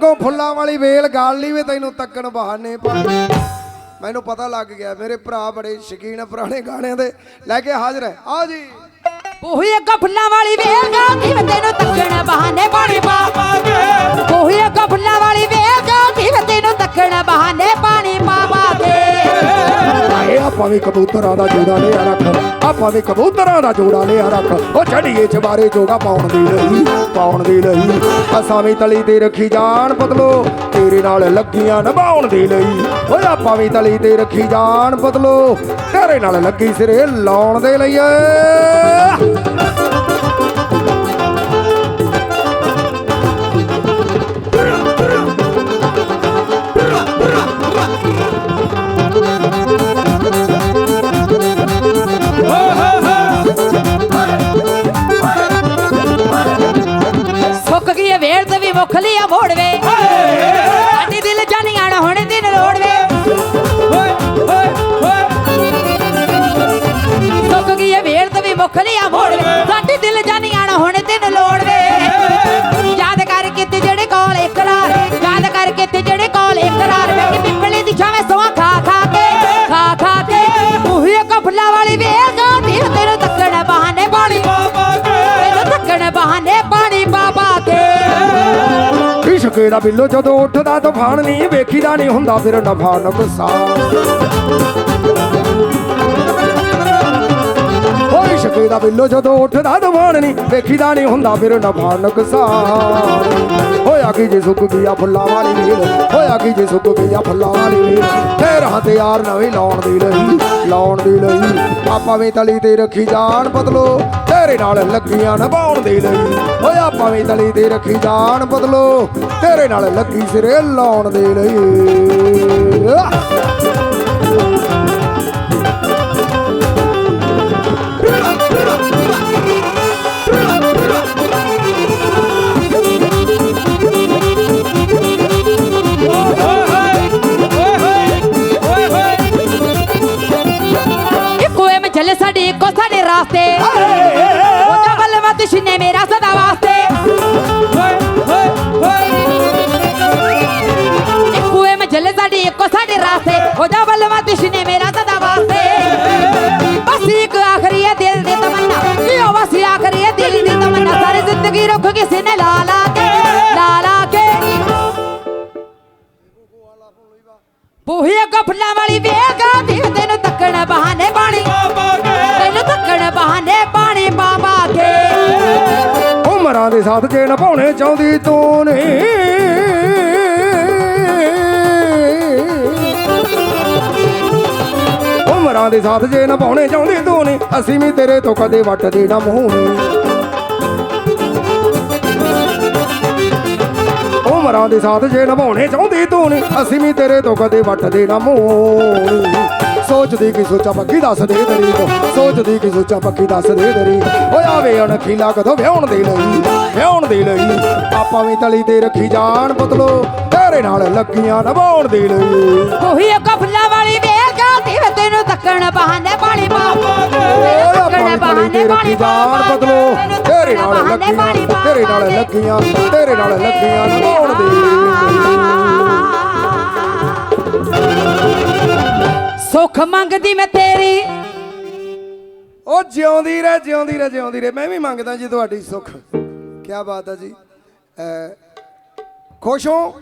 ਅੱਗੋਂ ਫੁੱਲਾਂ ਵਾਲੀ ਵੇਲ ਗਾਲ ਲਈ ਵੀ ਤੈਨੂੰ ਤੱਕਣ ਬਹਾਨੇ ਪਾ ਮੈਨੂੰ ਪਤਾ ਲੱਗ ਗਿਆ ਮੇਰੇ ਭਰਾ ਬੜੇ ਸ਼ਕੀਨ ਪੁਰਾਣੇ ਗਾਣਿਆਂ ਦੇ। ਲੈ ਕੇ ਹਾਜ਼ਰ ਹੈ। ਆ ਜੀ। ਉਹੀ ਅੱਗਾ ਫੁੱਲਾਂ ਵਾਲੀ ਵੇਲ ਗਾਉਂਦੀ ਵੇ ਤੈਨੂੰ ਤੱਕਣ ਬਹਾਨੇ ਪਾਣੀ ਪਾ ਪਾਵਾਂਗੇ ਉਹੀ ਅੱਗਾ ਫੁੱਲਾਂ ਵਾਲੀ ਵੇਲ ਗਾਉਂਦੀ ਵੇ ਤੈਨੂੰ ਤੱਕਣ ਬਹਾਨੇ ਪਾਣੀ ਪਾਵਾ ਕੇ। ਆਏ ਆਪਾਂ ਵੀ ਕਬੂਤਰਾਂ ਦਾ ਜੋੜਾ ਲਿਆ ਰੱਖ। ਆਪਾਂ ਵੀ ਕਬੂਤਰਾਂ ਦਾ ਜੋੜਾ ਲਿਆ ਰੱਖ। ਉਹ ਚੜੀਏ ਚਬਾਰੇ ਜੋਗਾ ਪਾਉਣ ਦੀ ਲਈ ਪਾਉਣ ਦੇ ਲਈ। ਅਸਾਂ ਵੀ ਤਲੀ ਤੇ ਰੱਖੀ ਜਾਣ ਬਦਲੋ, ਤੇਰੇ ਨਾਲ ਲੱਗੀਆਂ ਨਿਭਾਉਣ ਦੇ ਲਈ। ਓਏ, ਆਪਾਂ ਵੀ ਤਲੀ ਤੇ ਰੱਖੀ ਜਾਣ ਬਦਲੋ, ਤੇਰੇ ਨਾਲ ਲੱਗੀ ਸਿਰੇ ਲਾਉਣ ਦੇ ਲਈ। ਏ ਏ ਵੇਲ ਤੇ ਸਾਡੀ ਦਿਲ ਜਾਨੀਆਂ ਨਾ ਹੁਣ ਦਿਨ ਲੋੜਵੇ ਯਾਦ ਕਰ ਕਿਤੇ ਜਿਹੜੇ ਕੋਲ ਇਕਰਾਰ ਯਾਦ ਕਰ ਕਿਤੇ ਜਿਹੜੇ ਕੋਲ ਇਕਰਾਰ ਵੇ ਕਿ ਪਿੱਪਲੇ ਦੀ ਛਾਵੇਂ ਸਵਾ ਖਾ ਖਾ ਕੇ, ਖਾ ਖਾ ਕੇ। ਉਹੀ ਇੱਕ ਵਾਲੀ ਵੇਲ ਗਾਉਂਦੀ ਵੇ ਤੱਕਣ ਬਹਾਨੇ ਪਾਣੀ ਪਾਵਾਂਗੇ ਤੈਨੂੰ ਤੱਕਣ ਬਹਾਨੇ ਪਾਣੀ ਬਾਬਾ ਕੇ। ਇਸ਼ਕੇ ਦਾ ਬਿੱਲੋ ਜਦੋਂ ਉੱਠਦਾ, ਤੂਫਾਨ ਨਹੀਂ ਵੇਖੀਦਾ, ਨਹੀਂ ਹੁੰਦਾ ਫਿਰ ਨਫਾ ਨੁਕਸਾਨ। ਓ ਦਾ ਬਿੱਲੋ ਜਦੋਂ ਉੱਠਦਾ ਤੂਫਾਨ ਵੇਖੀਦਾ ਨਹੀਂ ਹੁੰਦਾ ਫਿਰ ਨਫਾ ਨੁਕਸਾਨ ਹੋਇਆ ਕੀ ਜੇ ਸੁੱਕ ਗਿਆ ਫੁੱਲਾਂ ਵਾਲੀ ਵੇਲ ਹੋਇਆ ਕੀ ਜੇ ਸੁੱਕ ਗਿਆ ਫੁੱਲਾਂ ਵਾਲੀ ਵੇਲ ਫੇਰ ਹਥਿਆਰ ਨਵੇਂ ਲਾਉਣ ਦੀ ਲਈ, ਲਾਉਣ ਦੀ ਲਈ। ਆਪਾਂ ਵੀ ਤਲੀ ਤੇ ਰੱਖੀ ਜਾਣ ਬਦਲੋ, ਤੇਰੇ ਨਾਲ ਲੱਗੀਆਂ ਨਿਭਾਉਣ ਦੀ ਲਈ। ਹੋਇਆ ਆਪਾਂ ਵੀ ਤਲੀ ਤੇ ਰੱਖੀ ਜਾਣ ਬਦਲੋ, ਤੇਰੇ ਨਾਲ ਲੱਗੀ ਸਿਰੇ ਲਾਉਣ ਦੇ ਲਈ। ਚੱਲੇ ਸਾਡੀ ਇੱਕੋ ਸਾਡੇ ਰਾਸਤੇ। ਉਹਦਾ ਬਲਵਾ ਦੁਸ਼ਨੇ ਮੇਰਾ ਸਦਾ ਵਾਸਤੇ। ਇੱਕੋ ਐ ਮੈਂ ਚੱਲੇ ਇੱਕੋ ਸਾਡੇ ਰਾਸਤੇ। ਉਹਦਾ ਬਲਵਾ ਦੁਸ਼ਨੇ ਮੇਰਾ ਸਦਾ ਵਾਸਤੇ। ਬਸ ਇੱਕ ਆਖਰੀ ਹੈ ਦਿਲ ਦੀ ਤਮੰਨਾ। ਕਿ ਬਸ ਆਖਰੀ ਹੈ ਦਿਲ ਦੀ ਤਮੰਨਾ। ਸਾਰੀ ਜ਼ਿੰਦਗੀ ਰੁੱਖ ਕਿਸੇ ਨੇ ਲਾ ਲਾ ਕੇ, ਲਾ ਲਾ ਕੇ। ਬੂਹੀ ਅੱਗੋਂ ਫੁੱਲਾਂ ਵਾਲੀ ਵੇਲ ਗਾਉਂਦੀ ਵੇ ਤੱਕਣ ਬਹਾਨੇ ਬਾਣੀ ਉਮਰਾਂ ਦੇ ਸਾਥ ਜੇ ਨਿਭਾਉਣੇ ਚਾਹੁੰਦੀ ਤੂੰ ਨਹੀਂ। ਉਮਰਾਂ ਦੇ ਸਾਥ ਜੇ ਨਿਭਾਉਣੇ ਚਾਹੁੰਦੀ ਤੂੰ ਨਹੀਂ, ਅਸੀਂ ਵੀ ਤੇਰੇ ਤੋਂ ਕਦੇ ਵੱਟਦੇ ਨਾ ਮੂੰਹ ਉਮਰਾਂ ਦੇ ਸਾਥ ਜੇ ਨਿਭਾਉਣੇ ਚਾਹੁੰਦੀ ਤੂੰ ਨਹੀਂ, ਅਸੀਂ ਵੀ ਤੇਰੇ ਤੋਂ ਕਦੇ ਵੱਟਦੇ ਨਾ ਮੂੰਹ ਸੋਚਦੀ ਕਿ ਸੋਚਾਂ ਪੱਕੀ ਦੱਸ ਦੇ ਤੇਰੀ ਸੋਚਦੀ ਕਿ ਸੋਚਾ ਪੱਕੀ ਦੱਸ ਦੇ ਤੇਰੀ। ਓਏ ਆਵੇ ਅਣਖੀਲਾ ਕਦੋਂ ਵਿਆਹਣ ਦੇ ਲਈ? ਵਿਆਹਣ ਦੇ ਲਈ। ਆਪਾਂ ਵੀ ਤਲੀ ਤੇ ਰੱਖੀ ਜਾਣ ਬਦਲੋ ਤੇਰੇ ਨਾਲ ਲੱਗੀਆਂ ਨਿਭਾਉਣ ਦੇ ਲਈ। ਉਹੀ ਅੱਗੋਂ ਫੁੱਲਾਂ ਵਾਲੀ ਵੇਲ ਗਾਉਂਦੀ ਵੇ ਤੈਨੂੰ ਤੱਕਣ ਬਹਾਨੇ ਪਾਣੀ ਬਾਬਾ ਓਏ ਆਪਾਂ ਵੀ ਤਲੀ ਤੇ ਰੱਖੀ ਜਾਣ ਬਦਲੋ ਤੇਰੇ ਨਾਲ ਲੱਗੀਆਂ ਤੇਰੇ ਨਾਲ ਲੱਗੀਆਂ ਤੇਰੇ ਨਾਲ ਲੱਗੀਆਂ ਨਿਭਾਉਣ ਦੇ ਲਈ। ਸੁੱਖ ਮੰਗਦੀ ਮੈਂ ਤੇਰੀ ਉਹ ਜਿਉਂਦੀ ਰਹਿ ਜਿਉਂਦੀ ਰਹਿ ਜਿਉਂਦੀ ਰਹਿ। ਮੈਂ ਵੀ ਮੰਗਦਾ ਜੀ ਤੁਹਾਡੀ ਸੁੱਖ। ਕੀ ਬਾਤ ਹੈ ਜੀ। ਖੁਸ਼ ਹੋ?